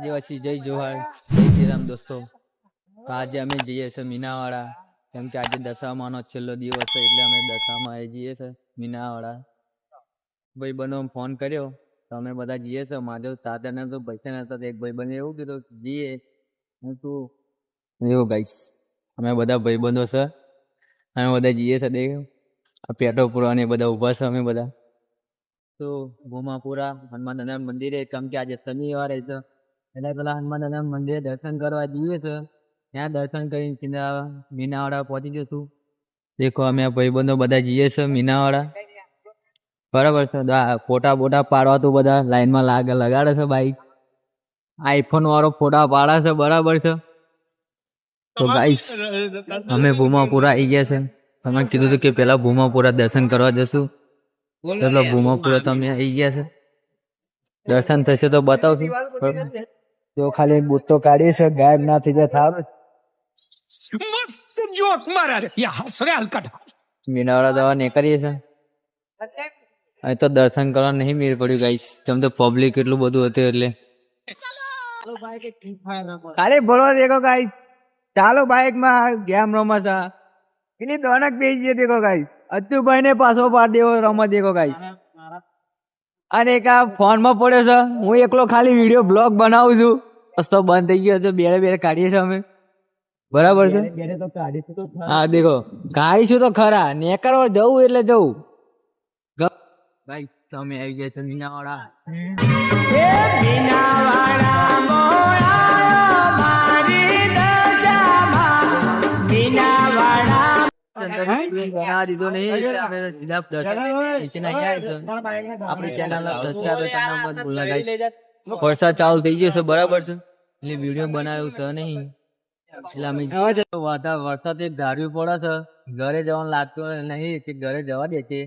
આદિવાસી, જય જોહાર, જય શ્રી રામ દોસ્તો. તો આજે અમે જઈએ છીએ મીનાવાડા. કેમ કે આજે દશામાનો છેલ્લો દિવસ છે, એટલે અમે દશામાં આવી જઈએ છીએ મીનાવાડા. ભાઈ બનો ફોન કર્યો, તો અમે બધા જઈએ છીએ. માધવ દાદાને તો પૈસા નતા તો એક ભાઈ બને એવું કીધું જઈએ. હું તું એવું ગાઈશ અમે બધા ભાઈબંધો છે. અમે બધા જઈએ છીએ દેખ. આ પેટો પૂરા ને બધા ઊભા છે અમે બધા. તો ભૂમાપુરા હનુમાન દાદા મંદિરે, કેમ કે આજે શનિવારે છે એટલે પેલા હનુમાન દાદા મંદિરે દર્શન કરવા જઈએ છે. ત્યાં દર્શન કરીને સીધા મીનાવાડા પહોંચી જશું. દેખો અમે ભાઈબંધો બધા જઈએ છે મીનાવાડા બરાબર છે. ફોટા બોટા પાડવા તો બધા લાઈનમાં લાગે લગાડે છે બાઈક. આઈફોન વાળો ફોટા પાડે છે બરાબર છે. તો ગાઈસ અમે ભૂમાપુરા આવી ગયા છે. તમે કીધું હતું કે પેલા ભૂમાપુરા દર્શન કરવા જશું. પેલા ભૂમાપુરા તમે આવી ગયા છે. દર્શન થશે તો બતાવશું? તો ખાલી બુટ્ટો કાઢી છે ગાયબ ના થઈ જાય થાવ. મસ્ત જોક મારા રે. યાર સરે હલકટ મીનાવાળા દવા ને કરીએ છે? અહીં તો દર્શન કરવા નહીં મેળ પડ્યું ગાઈસ તમ તો પબ્લિક એટલું બધું હતું એટલે. કાલે ભરવા દેખો ગાઈ ચાલો બાઇકમાં ગેમ રમા છે એની દોનક બેસી જે દેખો ગાઈ અતુભાઈ ને પાછો પાડ દેવો રમા દેખો ગાઈ અને એક આ ફોનમાં પડ્યો છે હું એકલો ખાલી વીડિયો બ્લોગ બનાવું છું. રસ્તો બંધ થઈ ગયો તો બેરે બેરે કાઢીએ છીએ અમે. બરાબર છે? હા દેખો. કાઢીશું તો ખરા. નેકરવા જવું એટલે જવું. ભાઈ તમે આવી ગયા છો મીનાવાળા. બના દીધો નહીં અમે દર્શન નીચેના ગયા આપણી ચેનલ સબસ્ક્રાઇબ કરવાનું મત ભૂલના ગાઈસ વરસાદ ચાલુ થઈ ગયો છે બરાબર છે? એટલે વીડિયો બનાવ્યો છે નહીં. એટલે અમે વરસાદ એક ધાર્યું પડે છે. ઘરે જવાનું લાગતું નહીં કે ઘરે જવા દે છે.